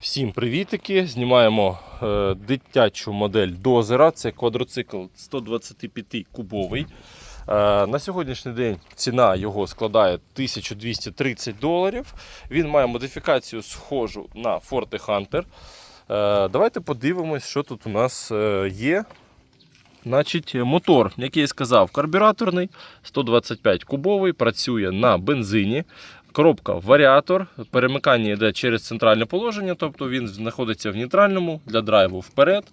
Всім привітики! Знімаємо е, дитячу модель дозера. Це квадроцикл 125 кубовий. Е, на сьогоднішній день ціна його складає 1230 доларів. Він має модифікацію схожу на Forte Hunter. Е, давайте подивимось, що тут у нас е, є. Значить, мотор, як я сказав, карбюраторний 125 кубовий, працює на бензині. Коробка варіатор, перемикання йде через центральне положення, тобто він знаходиться в нейтральному для драйву вперед,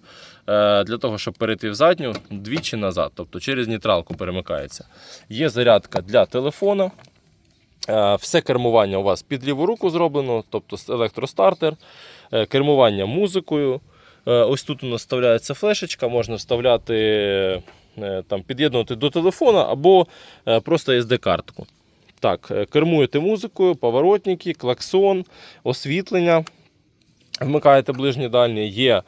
е, для того, щоб перейти в задню, двічі назад, тобто через нейтралку перемикається. Є зарядка для телефона. Е, Все кермування у вас під ліву руку зроблено, тобто електростартер, е, кермування музикою. Ось тут у нас вставляється флешечка, можна вставляти, там, під'єднувати до телефона або просто SD-картку. Так, е, кермуєте музикою, поворотники, клаксон, освітлення. Вмикаєте ближнє дальнє, є е,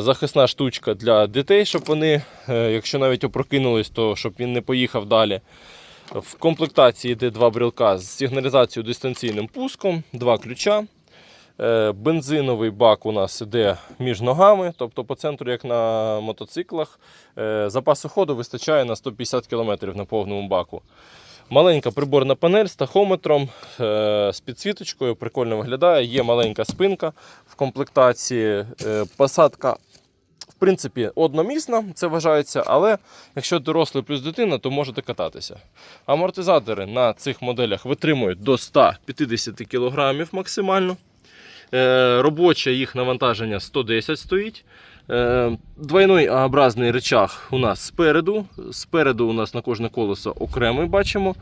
захисна штучка для дітей, щоб вони, е, якщо навіть опрокинулись, то щоб він не поїхав далі. В комплектації йде два брілка з сигналізацією дистанційним пуском, два ключа. Е, Бензиновий бак у нас іде між ногами, тобто по центру, як на мотоциклах. Е, Запасу ходу вистачає на 150 км на повному баку. Маленька приборна панель з тахометром, е, з підсвіточкою, прикольно виглядає. Є маленька спинка в комплектації. Е, Посадка, в принципі, одномісна, це вважається, але якщо дорослий плюс дитина, то можете кататися. Амортизатори на цих моделях витримують до 150 кг максимально. Е, Робоче їх навантаження 110 стоїть. Е, Двойний образний речах у нас спереду. Спереду у нас на кожне колесо окремий бачимо.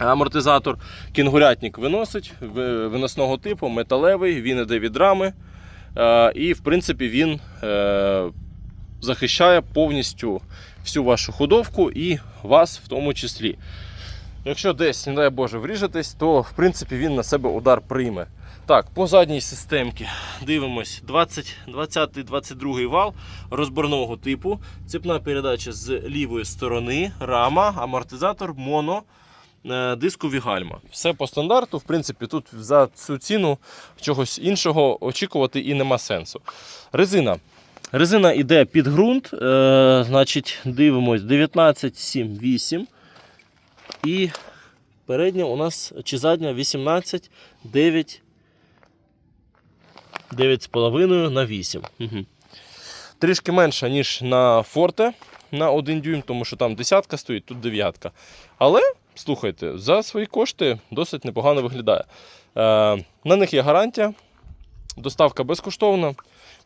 Амортизатор. Кінгурятник виносить виносного типу, металевий, він іде від рами. Е, І, в принципі, він захищає повністю всю вашу ходовку і вас в тому числі. Якщо десь, не дай Боже, вріжетесь, то в принципі він на себе удар прийме. Так, по задній системці дивимось 20, 20 22 вал розборного типу. Цепна передача з лівої сторони, рама, амортизатор, моно, е, дискові гальма. Все по стандарту. В принципі, тут за цю ціну чогось іншого очікувати і нема сенсу. Резина. Резина йде під ґрунт, е, значить, дивимось 19, 7, 8. І передня у нас чи задня 18, 9, 9,5 на 8. Угу. Трішки менша, ніж на Форте на 1 дюйм, тому що там десятка стоїть, тут дев'ятка. Але, слухайте, за свої кошти досить непогано виглядає. Е, на них є гарантія, доставка безкоштовна,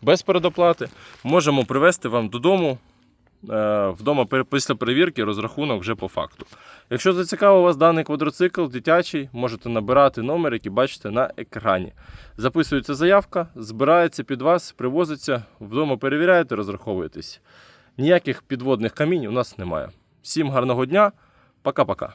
без передоплати. Можемо привезти вам додому. Е, Вдома після перевірки розрахунок вже по факту. Якщо зацікавив вас даний квадроцикл дитячий, можете набирати номер, який бачите на екрані. Записується заявка, збирається під вас, привозиться, вдома перевіряєте, розраховуєтесь. Ніяких підводних камінь у нас немає. Всім гарного дня, пока-пока.